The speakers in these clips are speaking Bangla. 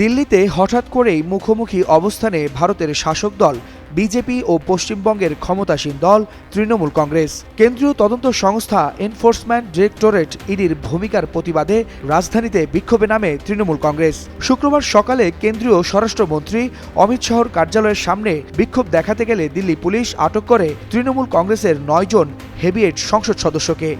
দিল্লিতে হঠাৎ করেই মুখোমুখি অবস্থানে ভারতের শাসক দল, বিজেপি ও পশ্চিমবঙ্গের ক্ষমতাসীন দল, তৃণমূল কংগ্রেস। কেন্দ্রীয় তদন্ত সংস্থা এনফোর্সমেন্ট ডিরেক্টরেট ইডির ভূমিকার প্রতিবাদে রাজধানীতে বিক্ষোভে নামে তৃণমূল কংগ্রেস। শুক্রবার সকালে কেন্দ্রীয় স্বরাষ্ট্রমন্ত্রী অমিত শাহর কার্যালয়ের সামনে বিক্ষোভ দেখাতে গেলে দিল্লি পুলিশ আটক করে তৃণমূল কংগ্রেসের নয়জন হেভিয়েট সংসদ সদস্যকে।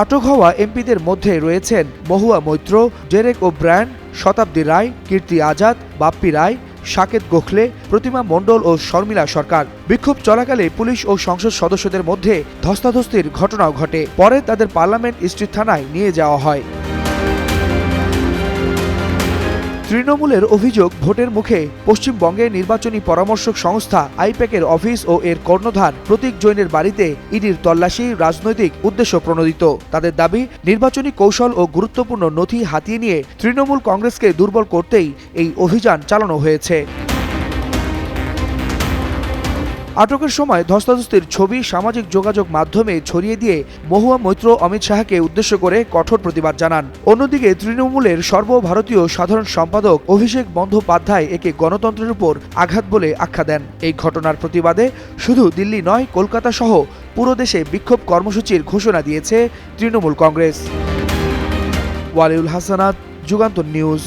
আটক হওয়া এমপিদের মধ্যে রয়েছেন Mahua Moitra, Derek O'Brien Satabdi Roy, কীর্তি আজাদ, বাপ্পি রায় সাকেত গোখলে, প্রতিমা মণ্ডল ও শর্মিলা সরকার। বিক্ষোভ চলাকালে পুলিশ ও সংসদ সদস্যদের মধ্যে ধস্তাধস্তির ঘটনাও ঘটে। পরে তাদের পার্লামেন্ট স্ট্রিট থানায় নিয়ে যাওয়া হয়। তৃণমূলের অভিযোগ ভোটের মুখে পশ্চিমবঙ্গের নির্বাচনী পরামর্শক সংস্থা আইপ্যাকের অফিস ও এর কর্ণধার প্রতীক জৈনের বাড়িতে ইডির তল্লাশি রাজনৈতিক উদ্দেশ্য প্রণোদিত। তাদের দাবি, নির্বাচনী কৌশল ও গুরুত্বপূর্ণ নথি হাতিয়ে নিয়ে তৃণমূল কংগ্রেসকে দুর্বল করতেই এই অভিযান চালানো হয়েছে। আটকের সময় ধস্তাধস্তির ছবি সামাজিক যোগাযোগ মাধ্যমে ছড়িয়ে দিয়ে মহুয়া মৈত্র অমিত শাহকে উদ্দেশ্য করে কঠোর প্রতিবাদ জানান। অন্যদিকে তৃণমূলের সর্বভারতীয় সাধারণ সম্পাদক অভিষেক বন্দ্যোপাধ্যায় একে গণতন্ত্রের উপর আঘাত বলে আখ্যা দেন। এই ঘটনার প্রতিবাদে শুধু দিল্লি নয়, কলকাতা সহ পুরো দেশে বিক্ষোভ কর্মসূচির ঘোষণা দিয়েছে তৃণমূল কংগ্রেস। ওয়ালিউল হাসানাত, যুগান্তর নিউজ।